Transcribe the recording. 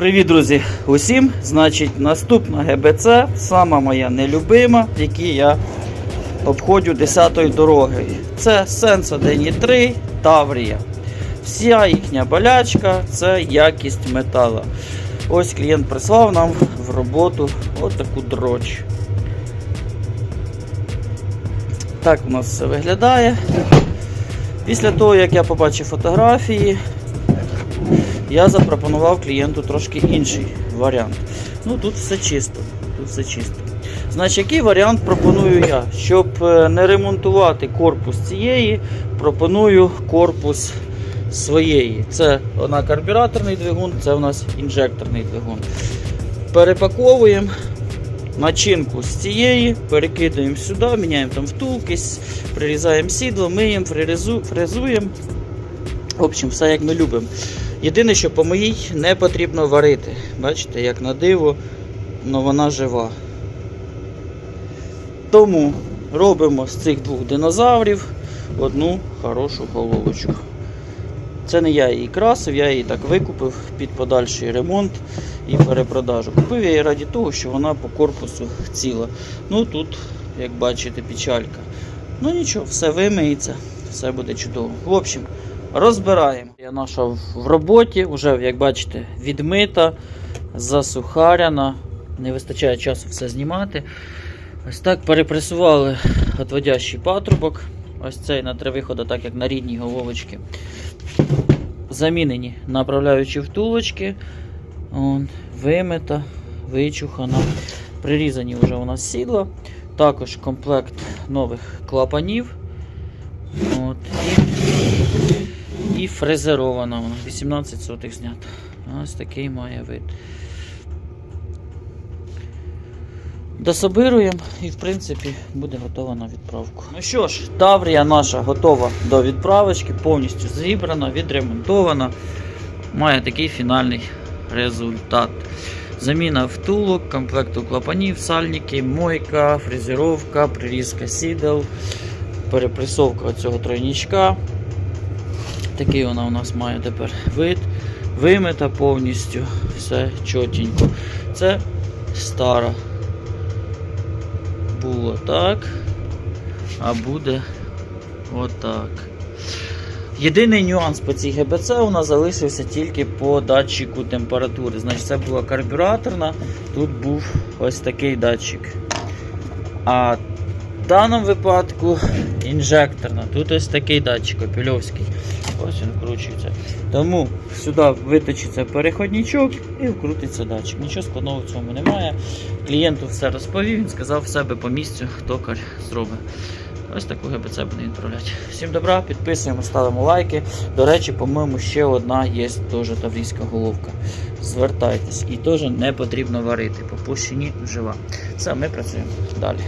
Привіт, друзі! Усім. Значить, наступна ГБЦ, сама моя нелюбима, в якій я обходжу 10-ї дороги. Це Senso Deni 3 Таврія. Вся їхня болячка це якість метала. Ось клієнт прислав нам в роботу от таку дроч. Так у нас все виглядає. Після того, як я побачив фотографії, я запропонував клієнту трошки інший варіант. Ну тут все чисто. Тут все чисто. Значить, який варіант пропоную я? Щоб е, не ремонтувати корпус цієї, пропоную корпус своєї. Це вона карбюраторний двигун, це у нас інжекторний двигун. Перепаковуємо начинку з цієї, перекидаємо сюди, міняємо там втулки, прирізаємо сідло, миємо, фрезу, фрезуємо. В общем, все як ми любимо. Єдине, що по моїй не потрібно варити. Бачите, як на диво, але вона жива. Тому робимо з цих двох динозаврів одну хорошу головочку. Це не я її красив, я її так викупив під подальший ремонт і перепродажу. Купив я її раді того, що вона по корпусу ціла. Ну тут, як бачите, печалька. Ну нічого, все вимиється, все буде чудово. В общем, розбираємо. Я наша в роботі, вже, як бачите, відмита, засухаряна. Не вистачає часу все знімати. Ось так перепресували отводящий патрубок. Ось цей на три виходи, так як на рідній головочці. Замінені направляючі втулочки. Он, вимита, вичухана. Прирізані вже у нас сідла. Також комплект нових клапанів. От, і, і фрезерована вона. 18 сотих знята. Ось такий має вид. Дособируємо і, в принципі, буде готова на відправку. Ну що ж, Таврія наша готова до відправочки, повністю зібрана, відремонтована. Має такий фінальний результат. Заміна втулок, комплекту клапанів, сальники, мойка, фрезеровка, прирізка сідел, перепресовка цього тройнічка. Такий вона у нас має тепер вид. Вимита повністю, все чотенько. Це стара. Було так, а буде отак. Єдиний нюанс по цій ГБЦ у нас залишився тільки по датчику температури. Значить, це була карбюраторна, тут був ось такий датчик. А в даному випадку інжекторна. Тут ось такий датчик опільовський. Ось він вкручується. Тому сюди виточиться переходничок і вкрутиться датчик. Нічого складного в цьому немає. Клієнту все розповів, він сказав в себе по місцю, токар зробить. Ось таку ГБЦ буде відправляти. Всім добра, підписуємо, ставимо лайки. До речі, по-моєму, ще одна є теж таврійська головка. Звертайтесь. І теж не потрібно варити. По пущині жива. Все, ми працюємо далі.